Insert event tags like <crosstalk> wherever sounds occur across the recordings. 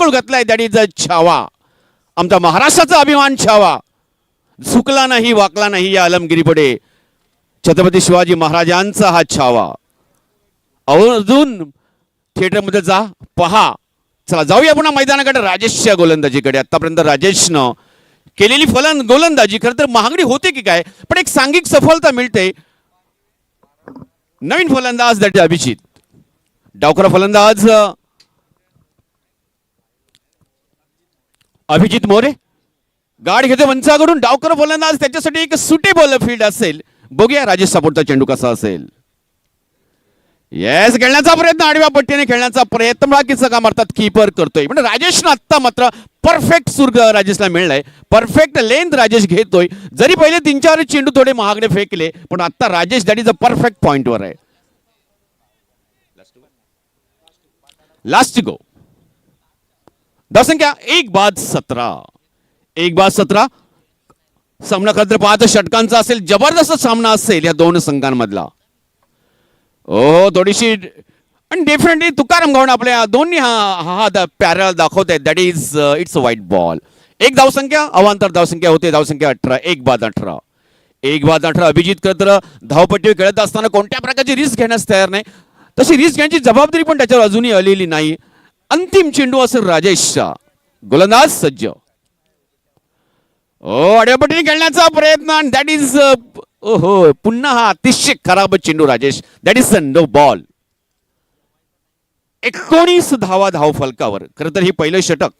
दिशाकूळ घातलाय that is अ छावा. आमचा महाराष्ट्राचा अभिमान छावा. झुकला नाही वाकला नाही या आलमगिरीपुढे. छत्रपती शिवाजी महाराजांचा हा छावा. अजून थिएटरमध्ये जा पहा. चला जाऊया पुन्हा मैदानाकडे राजेशच्या गोलंदाजीकडे. आतापर्यंत राजेशनं केलेली फलन गोलंदाजी खरं तर महागडी होते की काय? पण एक सांघिक सफलता मिळते. नवीन फलंदाज दॅट अभिजित. डावखरा फलंदाज अभिजित मोरे? गाड घेतो मंचाकडून डावकर फलंदाज त्याच्यासाठी एक सुटेबल फील्ड असेल. बघूया राजेश सापोरचा चेंडू कसा असेल. येस खेळण्याचा प्रयत्न. आडव्या पट्टीने खेळण्याचा प्रयत्न. बाकीचं काम मारतात कीपर करतोय. पण राजेशनं आत्ता मात्र परफेक्ट सुर्ग राजेशला मिळलाय. परफेक्ट लेंथ राजेश घेतोय. जरी पहिले तीन चार चेंडू थोडे महागडे फेकले पण आता Rajesh that is a perfect पॉइंटवर आहे. लास्ट गो धावसंख्या एक बाद सतरा. एक बाद सतरा. सामना खरं तर पाहतं षटकांचा असेल जबरदस्त सामना असेल या दोन संघांमधला. हो थोडीशी आणि डेफिनेटली तुकाराम गवण आपल्या दोन्ही हा हा हा पॅरल दाखवत आहेत that is it's a wide ball एक धावसंख्या अवांतर धावसंख्या होते. धावसंख्या अठरा एक बाद अठरा. एक बाद अठरा अभिजित खरं तर धावपट्टी खेळत असताना कोणत्या प्रकारची रिस्क घेण्यास तयार नाही. तशी रिस्क घेण्याची जबाबदारी पण त्याच्यावर अजूनही आलेली नाही. अंतिम चेंडू असेल राजेशचा गोलंदाज सज्ज. ओ अड्यापट्टीने खेळण्याचा प्रयत्न आणि दॅट इज हो पुन्हा हा अतिशय खराब चेंडू Rajesh. That is no ball एकोणीस धावा धाव फलकावर. खरं तर ही पहिलं षटक.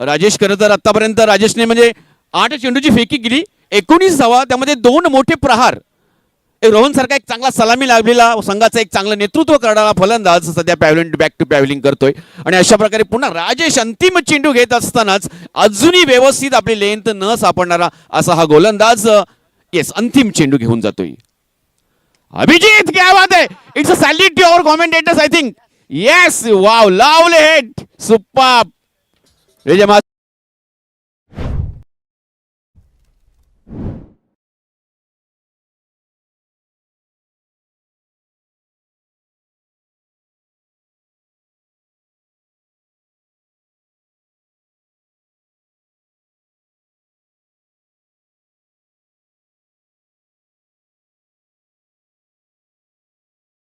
राजेश खरं तर आतापर्यंत राजेशने म्हणजे आठ चेंडूची फेकी केली. एकोणीस धावा त्यामध्ये दोन मोठे प्रहार. रोहन सारखा एक चांगला सलामी लागलेला संघाचं एक चांगलं नेतृत्व करणारा फलंदाज सध्या पॅव्हलिंग बॅक टू पॅव्हलिंग करतोय. आणि अशा प्रकारे पुन्हा राजेश अंतिम चेंडू घेत असतानाच अजूनही व्यवस्थित आपली लेंथ न सापडणारा असा हा गोलंदाज येस अंतिम चेंडू घेऊन जातोय. अभिजित क्या बात आहे it's a salute to our commentators I think yes wow लावले हेट सुप्पा.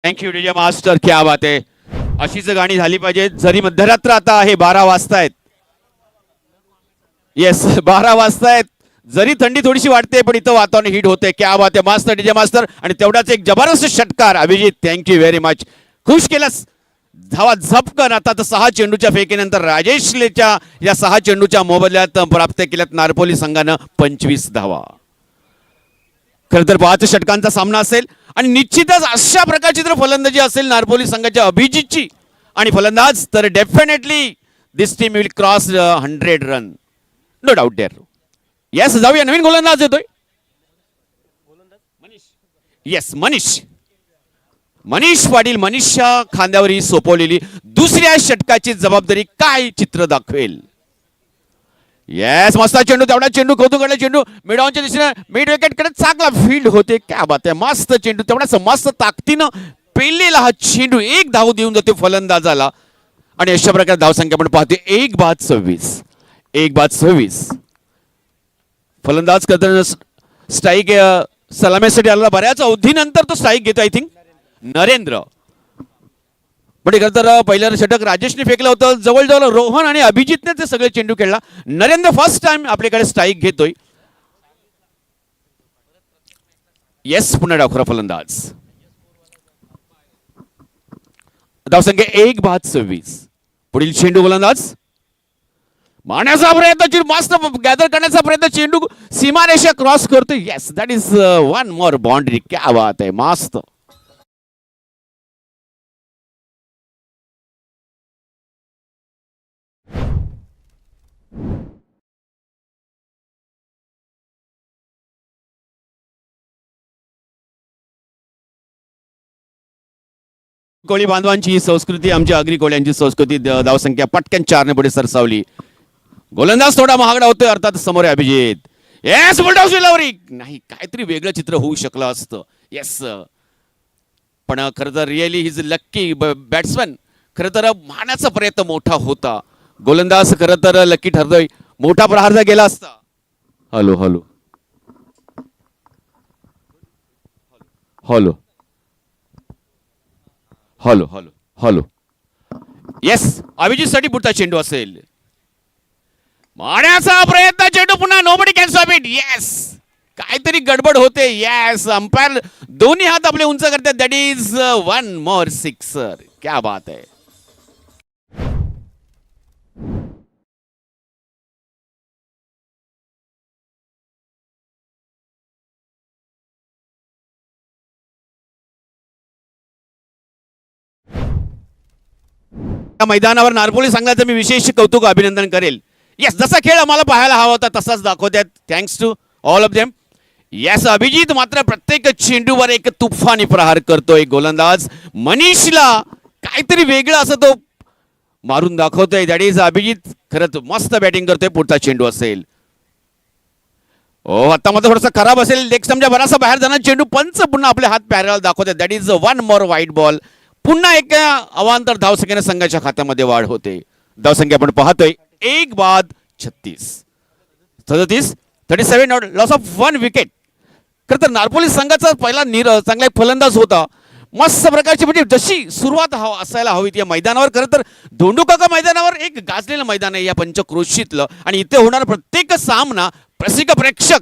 थँक्यू डीजे मास्टर क्या बात आहे अशीच गाणी झाली पाहिजे जरी मध्यरात्र आता आहे बारा वाजतायत येस <laughs> बारा वाजतायत जरी थंडी थोडीशी वाटते पण इथं वातावरण हिट होते क्या बात आहे मास्टर डीजे मास्टर आणि तेवढाच एक जबरदस्त षटकार अभिजित. थँक्यू व्हेरी मच खुश केलंस. धावा झपकन आता तर सहा चेंडूच्या फेकीनंतर राजेशलेच्या या सहा चेंडूच्या मोबदल्यात प्राप्त केल्यात नारपोली संघानं पंचवीस धावा. खरं तर पाच षटकांचा सामना असेल आणि निश्चितच अशा प्रकारची जर फलंदाजी असेल नारपोली संघाच्या अभिजितची आणि फलंदाज तर definitely this team will cross hundred run no doubt there yes जाऊया. नवीन गोलंदाज येतोय. येस मनीष. मनीष पाटील मनीषच्या खांद्यावर ही सोपवलेली दुसऱ्या षटकाची जबाबदारी काय चित्र दाखवेल? येस मस्त चेंडू तेवढा चेंडू कौतुकडे चेंडू. मिडॉनच्या दिशेने मिड विकेटकडे चांगला फील्ड होते. काय बात आहे मस्त चेंडू तेवढाच मस्त ताकदीनं पेललेला हा चेंडू एक धाव देऊन जातो फलंदाजाला. आणि अशा प्रकारे धावसंख्या आपण पाहते एक बाद सव्वीस. एक बाद सव्वीस. फलंदाज करताना स्ट्राईक सलामीसाठी आलेला बऱ्याच अवधीनंतर तो स्ट्राईक घेतो आय थिंक नरेंद्र. पण खरं तर पहिल्यांदा षटक राजेशने फेकलं होतं. जवळजवळ रोहन आणि अभिजितने ते सगळे चेंडू खेळला. नरेंद्र फर्स्ट टाइम आपल्याकडे स्ट्राईक घेतोय. येस पुन्हा डावखरा फलंदाज. धावसंख्या एक बाद सव्वीस. पुढील चेंडू गोलंदाज मारण्याचा प्रयत्न मस्त गॅदर करण्याचा प्रयत्न चेंडू सीमारेषा क्रॉस करतो yes that is one more boundary क्या बात आहे मस्त. कोळी बांधवांची संस्कृती आमच्या आगरी कोळ्यांची संस्कृती धावसंख्या पटकन चारने पुढे सरसावली. गोलंदाज थोडा महागडा होतोय अर्थात समोर आहे अभिजित. येस लवरी नाही काहीतरी वेगळं चित्र होऊ शकलं असतं. येस पण खरं तर रिअली हिज लक्की बॅट्समॅन खरं तर मारण्याचा प्रयत्न मोठा होता. गोलंदाज खरं तर लकी ठरतोय. मोठा प्रहार जर गेला असता. Hello hello. Hello. Hello hello. Hello yes अभिजितसाठी पुढचा चेंडू असेल. मारण्याचा प्रयत्न चेंडू पुन्हा nobody can stop it yes काहीतरी गडबड होते. येस अंपायर दोन्ही हात आपले उंच करतात. That is one more sixer क्या बात आहे. या मैदानावर नारपोली संघाचं मी विशेष कौतुक अभिनंदन करेल. येस जसा खेळ आम्हाला पाहायला हवा होता तसाच दाखवत्यात. Thanks to all of them yes Abhijit मात्र प्रत्येक चेंडूवर एक तुफानी प्रहार करतोय गोलंदाज. मनीषला काहीतरी वेगळं असं तो मारून दाखवतोय. दॅट इज अभिजित खरंच मस्त बॅटिंग करतोय पुढचा चेंडू असेल. हो आता मात्र थोडासा खराब असेल. नेक्स्ट समजा बरासा बाहेर जाणार चेंडू पंच पुन्हा आपले हात पॅरल दाखवतोय दॅट इज वन मोर वाईट बॉल पुन्हा एक अवांतर धावसंख्येने संघाच्या खात्यामध्ये वाढ होते. धावसंख्या आपण पाहतोय. एक बाद छत्तीस. सदतीस thirty seven loss of one wicket खरं तर नारपोली संघाचा पहिला निर चांगला एक फलंदाज होता. मस्त प्रकारची म्हणजे जशी सुरुवात हवा असायला हवी या मैदानावर. खरं तर धोंडुकाका मैदानावर एक गाजलेलं मैदान आहे या पंचक्रोशीतलं. आणि इथे होणारा प्रत्येक सामना प्रसिद्ध प्रेक्षक.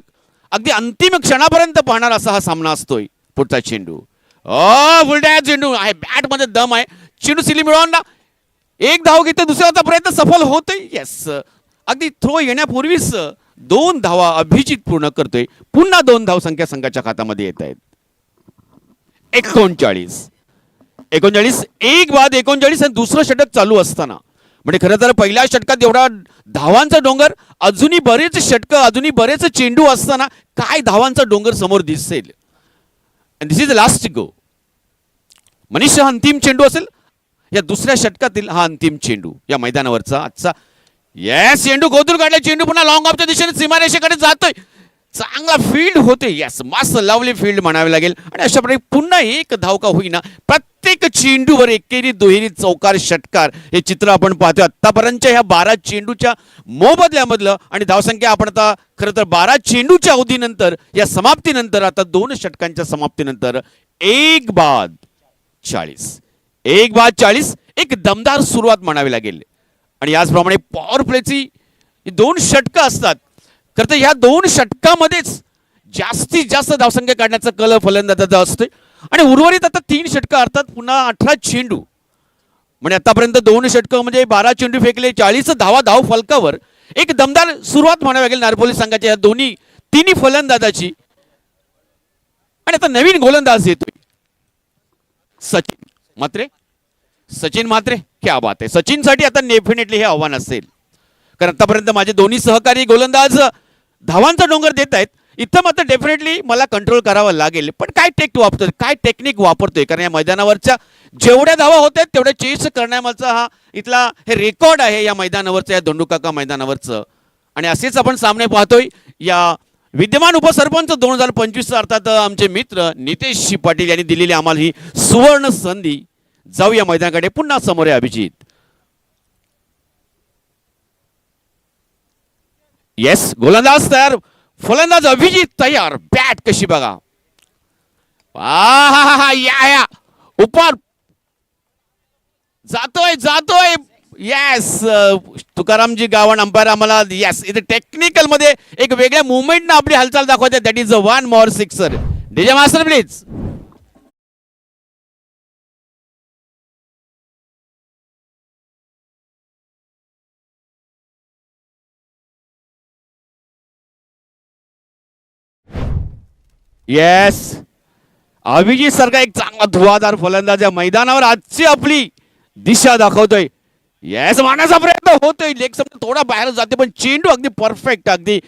अगदी अंतिम क्षणापर्यंत पाहणार असा हा सामना असतोय पुढचा चेंडू. अ बुलढाणा चेंडू आहे बॅटमध्ये दम आहे. चेंडू सिली मिळवून. ना एक धाव घेते दुसऱ्याचा प्रयत्न सफल होतोय. येस अगदी थ्रो येण्यापूर्वीच दोन धावा अभिजित पूर्ण करतोय. पुन्हा दोन धाव संख्या संघाच्या खात्यामध्ये येत आहेत. एकोणचाळीस. एकोणचाळीस एक बाद एकोणचाळीस आणि दुसरं षटक चालू असताना. म्हणजे खरं तर पहिल्या षटकात एवढा धावांचा डोंगर अजूनही बरेच षटकं अजूनही बरेच चेंडू असताना काय धावांचा डोंगर समोर दिसेल? This is last go Manish हा अंतिम चेंडू असेल या दुसऱ्या षटकातील हा अंतिम चेंडू या मैदानावरचा आजचा. येस चेंडू गोदूर काढला चेंडू पुन्हा लॉंग ऑफच्या दिशेने सीमारेषेकडे जातोय. चांगला फील्ड होते. यस मस्त लवली फील्ड म्हणावे लागेल. आणि अशा प्रकारे पुन्हा एक धावका होईना. प्रत्येक चेंडूवर एकेरी दुहेरी चौकार षटकार हे चित्र आपण पाहतोय. आतापर्यंतच्या ह्या बारा चेंडूच्या मोबदल्यामधलं आणि धावसंख्या आपण आता खरं तर बारा चेंडूच्या अवधीनंतर या समाप्तीनंतर आता दोन षटकांच्या समाप्तीनंतर एक बाद चाळीस. एक बाद चाळीस एक दमदार सुरुवात म्हणावी लागेल. आणि याचप्रमाणे पॉवर प्लेची दोन षटकं असतात. तर ह्या दोन षटकामध्येच जास्तीत जास्त धावसंख्या काढण्याचा कल फलंदाजाचा असतोय. आणि उर्वरित आता तीन षटकं अर्थात पुन्हा अठरा चेंडू. म्हणजे आतापर्यंत दोन षटकं म्हणजे बारा चेंडू फेकले चाळीस धावा धाव फलकावर. एक दमदार सुरुवात म्हणावी लागेल नारपोली संघाच्या या दोन्ही तिन्ही फलंदाजाची. आणि आता नवीन गोलंदाज येतोय. सचिन मात्रे सचिन मात्रे क्या बात आहे. सचिनसाठी आता डेफिनेटली हे आव्हान असेल. कारण आतापर्यंत माझे दोन्ही सहकारी गोलंदाज धावांचा डोंगर देत आहेत. इथं मात्र डेफिनेटली मला कंट्रोल करावं लागेल. पण काय टेक वापरतोय? काय टेक्निक वापरतोय? कारण या मैदानावरच्या जेवढ्या धावा होत आहेत तेवढ्या चेस करण्यामागचा हा इथला हे रेकॉर्ड आहे या मैदानावरचं या दोंडुकाका मैदानावरचं. आणि असेच आपण सामने पाहतोय. या विद्यमान उपसरपंच दोन हजार पंचवीस अर्थात आमचे मित्र नितेश पाटील यांनी दिलेली आम्हाला ही सुवर्ण संधी. जाऊ या मैदानाकडे. पुन्हा समोर आहे अभिजित. येस गोलंदाज तयार फलंदाज अभिजित तयार. बॅट कशी बघा. हा या या. उपर. जातोय जातोय. येस तुकारामजी गावण अंपायर आम्हाला येस इथे टेक्निकलमध्ये एक वेगळ्या मुवमेंटनं आपली हालचाल दाखवते. That is a one more sixer DJ master please yes Abhijit सारखा एक चांगला धुवाधार फलंदाज या मैदानावर आजची आपली दिशा दाखवतोय. येस मारण्याचा प्रयत्न होतोय. लेग समजा थोडा बाहेर जाते पण चेंडू अगदी परफेक्ट अगदी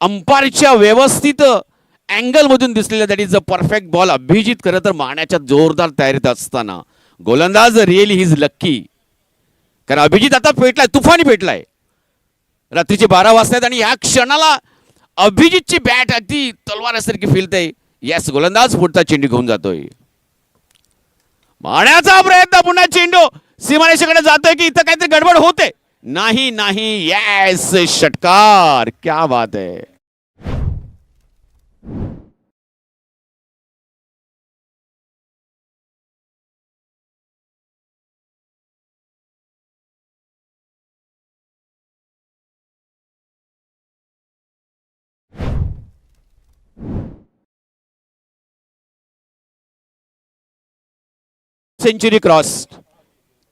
अंपायरच्या व्यवस्थित अँगल मधून दिसलेला that is a perfect ball Abhijit खरं तर मारण्याच्या जोरदार तयारीत असताना. गोलंदाज रिअली हिज लक्की कारण अभिजित आता पेटलाय तुफानी पेटलाय. रात्रीचे बारा वाजता आणि या क्षणाला अभिजितची बॅट अगदी तलवारासारखी फिरते येस गोलंदाज पुढचा चेंडू घेऊन जातोय. मारण्याचा प्रयत्न पुन्हा चेंडू. सीमारेषेकडे जातोय की इथं काहीतरी गडबड होते. नाही नाही येस षटकार. क्या बात है सेंचुरी क्रॉस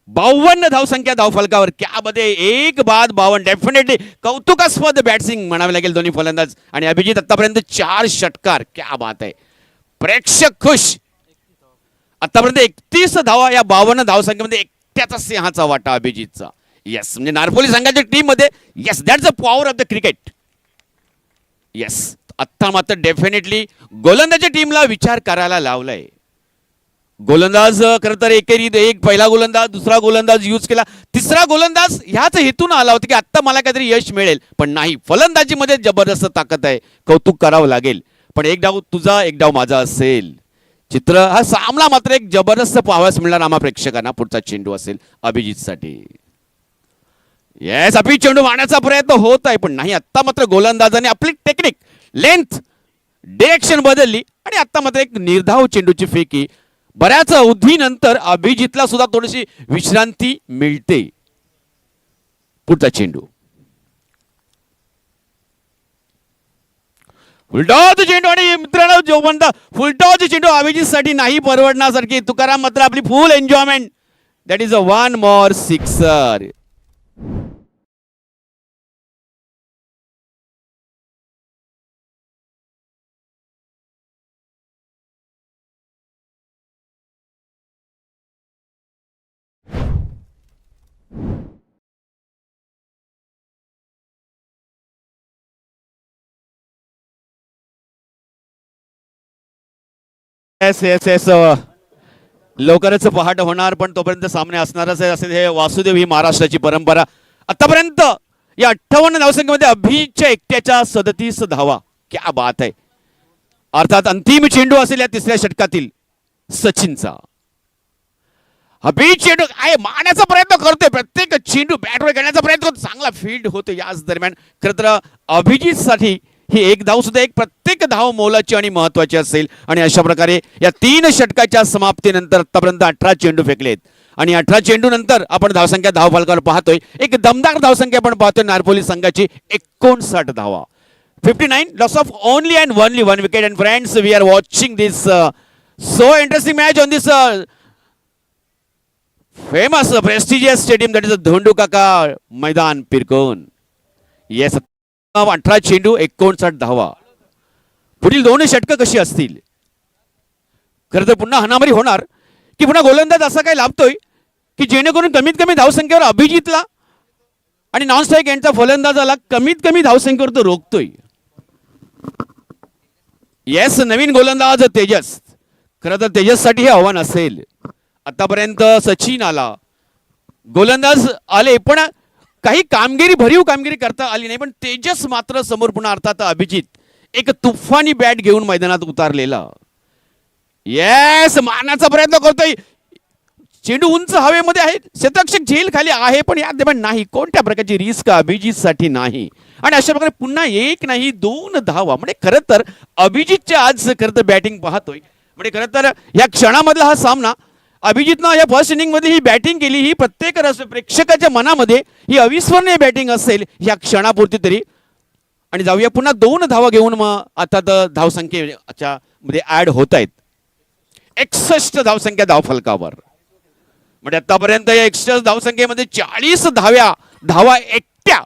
बावन्न धावसंख्या धावफलकावर त्यामध्ये एक बाद बावन्न. डेफिनेटली कौतुकास्पद बॅटसिंग म्हणावे लागेल दोन्ही फलंदाज. आणि अभिजित आतापर्यंत चार षटकार. क्या बात आहे. प्रेक्षक खुश. आतापर्यंत एकतीस धावा या बावन्न धावसंख्येमध्ये एकट्याचा सिंहाचा वाटा अभिजितचा. येस म्हणजे नारपोली संघाच्या टीममध्ये yes that's the power of the cricket yes आत्ता मात्र डेफिनेटली गोलंदाच्या टीमला विचार करायला लावलाय. गोलंदाज खरं तर एकेरी एक पहिला गोलंदाज दुसरा गोलंदाज यूज केला. तिसरा गोलंदाज ह्याच हेतून आला होता की आत्ता मला काहीतरी यश मिळेल. पण नाही फलंदाजीमध्ये जबरदस्त ताकद आहे. कौतुक करावं लागेल. पण एक डाव तुझा एक डाव माझा असेल. चित्र हा सामना मात्र एक जबरदस्त पाहावयास मिळणार आम्हा प्रेक्षकांना. पुढचा चेंडू असेल अभिजितसाठी येस अभि चेंडू मारण्याचा प्रयत्न होत आहे पण नाही आत्ता मात्र गोलंदाजाने आपली टेक्निक लेंथ डिरेक्शन बदलली आणि आत्ता मात्र एक निर्धाव चेंडूची फेकी बऱ्याच अवधीनंतर अभिजितला सुद्धा थोडीशी विश्रांती मिळते. पुढचा चेंडू. फुलटॉच चेंडू आणि मित्रांनो जो म्हणता फुलटॉच चेंडू अभिजितसाठी नाही परवडण्यासारखी तुकाराम मात्र आपली full enjoyment that is a one more sixer yes yes yes लवकरच पहाट होणार पण तोपर्यंत सामने असणारच आहे असे हे वासुदेव ही महाराष्ट्राची परंपरा. आतापर्यंत या अठ्ठावन्न धावसंख्येमध्ये अभिच्या एकट्याच्या सदतीस धावा. क्या बात आहे. अर्थात अंतिम चेंडू असेल या तिसऱ्या षटकातील सचिनचा. अभि चेंडू आहे मारण्याचा प्रयत्न करतोय. प्रत्येक चेंडू बॅटवर घेण्याचा प्रयत्न करतो चांगला फील्ड होतो याच दरम्यान. खरं तर अभिजितसाठी ही एक धाव सुद्धा एक प्रत्येक धाव मोलाची आणि महत्वाची असेल. आणि अशा प्रकारे या तीन षटकाच्या समाप्तीनंतर आतापर्यंत अठरा चेंडू फेकलेत. आणि अठरा चेंडू नंतर आपण धावसंख्या धाव पाहतोय. एक दमदार धावसंख्या आपण पाहतोय नारपोली संघाची एकोणसाठ धावा. Fifty nine loss of only and only one wicket and friends we are watching this so interesting match on this famous prestigious stadium that is Dhondu Kaka Maidan Pirkon yes अठरा चेंडू एकोणसाठ धावा पुढील दोन षटकं कशी असतील? खरं तर पुन्हा हनामारी होणार. की पुन्हा गोलंदाज असा काही लाभतोय की जेणेकरून कमीत कमी धावसंख्येवर अभिजितला आणि नॉन स्ट्राईक यांचा फलंदाजाला कमीत कमी धावसंख्येवर तो रोखतोय. येस नवीन गोलंदाज तेजस. खरं तर तेजससाठी हे आव्हान असेल. आतापर्यंत सचिन आला. गोलंदाज आले पण काही कामगिरी भरीव कामगिरी करता आली नाही पण तेजस मात्र समोर पुन्हा अर्थात अभिजित एक तुफानी बॅट घेऊन मैदानात उतारलेला. येस मारण्याचा प्रयत्न करतोय. चेंडू उंच हवेमध्ये आहे. शतक्षक झेल खाली आहे पण या दरम्यान नाही. कोणत्या प्रकारची रिस्क अभिजितसाठी नाही? आणि अशा प्रकारे पुन्हा एक नाही दोन धावा. म्हणजे खरं तर अभिजितच्या आज खरं तर बॅटिंग पाहतोय. म्हणजे खरं तर या क्षणामधला हा सामना अभिजितनं या फर्स्ट इनिंगमध्ये ही बॅटिंग केली ही प्रत्येक रस प्रेक्षकाच्या मनामध्ये ही अविस्मरणीय बॅटिंग असेल या क्षणापुरती तरी. आणि जाऊया पुन्हा दोन धावा घेऊन मग आता तर धावसंख्येच्या मध्ये ऍड होत आहेत एकसष्ट धावसंख्या धावफलकावर म्हणजे आतापर्यंत या एकसष्ट धावसंख्येमध्ये चाळीस धाव्या धावा एकट्या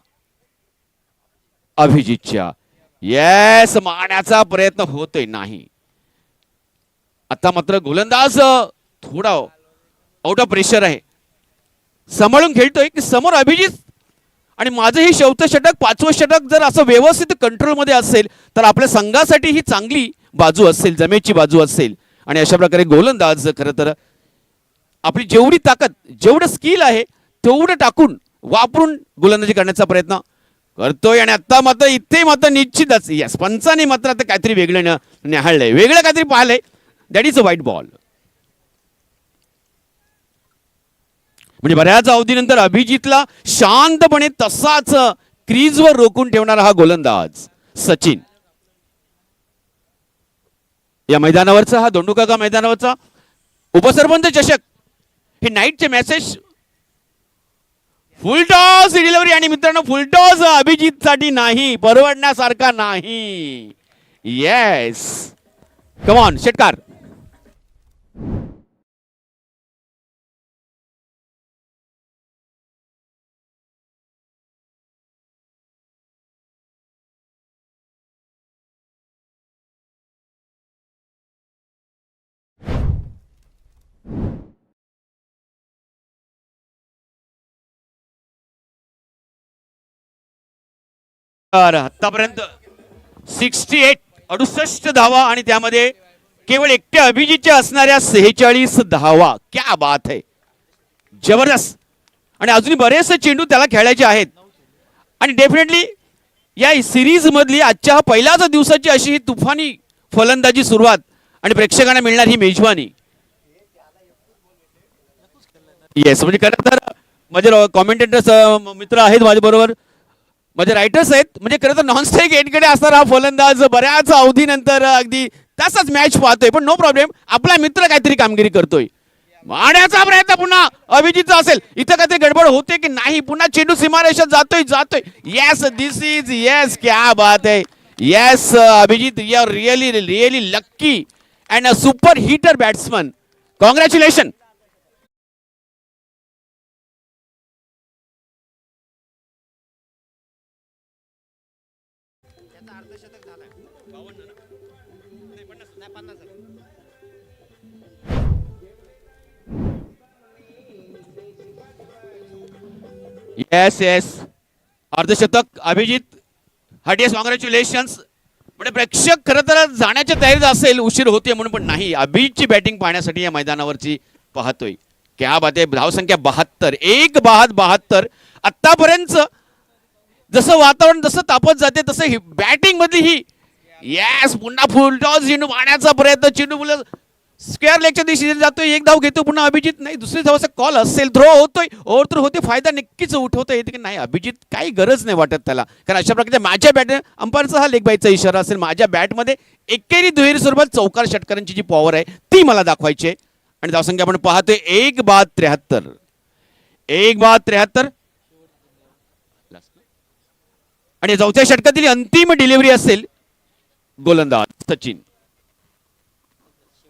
अभिजितच्या. येस मारण्याचा प्रयत्न होतोय नाही. आता मात्र गोलंदाज थोडा आउट ऑफ प्रेशर आहे. सांभाळून खेळतोय की समोर अभिजित आणि माझं हे शेवटं षटक पाचवं षटक जर असं व्यवस्थित कंट्रोलमध्ये असेल तर आपल्या संघासाठी ही चांगली बाजू असेल जमेची बाजू असेल. आणि अशा प्रकारे गोलंदाज खरं तर आपली जेवढी ताकद जेवढं स्किल आहे तेवढं टाकून वापरून गोलंदाजी करण्याचा प्रयत्न करतोय. आणि आता मात्र इथे मात्र निश्चितच यस पंचाने मात्र आता काहीतरी वेगळं न्याहाळलंय वेगळं काहीतरी पाहिलंय. दॅट इज अ वाईट बॉल म्हणजे बऱ्याच अवधीनंतर अभिजितला शांतपणे तसाच क्रीजवर रोखून ठेवणारा हा गोलंदाज सचिन. या मैदानावरचा हा दोंडुकाका मैदानावरचा उपसरपंच चषक. हे नाईटचे मेसेज फुलटॉस डिलिव्हरी आणि मित्रांनो फुलटॉस अभिजित साठी नाही परवडण्यासारखा नाही. येस कमॉन षटकार तर आतापर्यंत. सिक्स्टी एट अडुसष्ट धावा आणि त्यामध्ये केवळ एकट्या अभिजितच्या असणाऱ्या सेहेचाळीस धावा. क्या बात आहे जबरदस्त. आणि अजूनही बरेचसे चेंडू त्याला खेळायचे आहेत. आणि डेफिनेटली या सिरीज मधली आजच्या हा पहिल्याच दिवसाची अशी ही तुफानी फलंदाजी सुरुवात आणि प्रेक्षकांना मिळणार ही मेजवानी. येस म्हणजे खरं तर माझे कॉमेंटेटर्स मित्र आहेत माझ्या बरोबर म्हणजे माझे रायटर्स आहेत म्हणजे खरं तर नॉनस्ट्राईक एटकडे असणारा हा फलंदाज. बऱ्याच अवधीनंतर अगदी तसाच मॅच पाहतोय. पण नो प्रॉब्लेम आपला मित्र काहीतरी कामगिरी करतोय. मारण्याचा प्रयत्न पुन्हा अभिजितचा असेल. इथं काहीतरी गडबड होते की नाही? पुन्हा चेंडू सीमारेषात जातोय जातोय. येस दिस इज येस क्या बात आहे. Yes Abhijit you are really really lucky and a super hitter batsman congratulation yes yes अर्धशतक अभिजित हार्टियस कॉंग्रॅच्युलेशन्स म्हणजे प्रेक्षक खरं तर जाण्याच्या तयारीत असेल उशीर होते म्हणून पण नाही. अभिजितची बॅटिंग पाहण्यासाठी या मैदानावरची पाहतोय. क्या बात आहे धावसंख्या बहात्तर. एक बहात बहात्तर. आत्तापर्यंत जसं वातावरण जसं तापत जाते तसं ही बॅटिंग मधली ही. येस पुन्हा फुल टॉस पाण्याचा प्रयत्न. चेंडू मुलं स्क्वेअर लेगच्या दिवशी जातोय एक धाव घेतो पुन्हा अभिजित नाही दुसरी धावाचा कॉल असेल थ्रो होतोय ओव्हर थ्रो होते फायदा नक्कीच उठवता येते की नाही अभिजित काही गरज नाही वाटत त्याला. कारण अशा प्रकारच्या माझ्या बॅट अंपायरचा हा लेगबाईचा इशारा असेल माझ्या बॅटमध्ये एकेरी दुहेरी स्वरूपात चौकार षटकारांची जी पॉवर आहे ती मला दाखवायची आहे. आणि धावसंख्या आपण पाहतोय एक बाद त्र्याहत्तर. एक बाद त्र्याहत्तर. आणि चौथ्या षटकातील अंतिम डिलिव्हरी असेल गोलंदाज सचिन.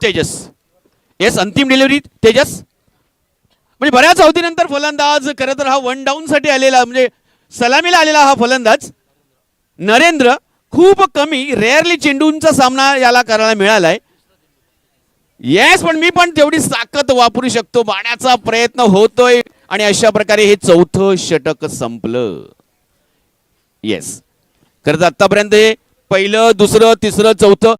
तेजस. येस अंतिम डिलिव्हरी तेजस. म्हणजे बऱ्याच अवधीनंतर फलंदाज खरं तर हा वन डाऊन साठी आलेला म्हणजे सलामीला आलेला हा फलंदाज नरेंद्र खूप कमी रेअरली चेंडूंचा सामना याला करायला मिळालाय. येस पण मी पण तेवढी ताकद वापरू शकतो बाण्याचा प्रयत्न होतोय. आणि अशा प्रकारे हे चौथं षटक संपलं. येस खरं तर आतापर्यंत हे पहिलं दुसरं तिसरं चौथं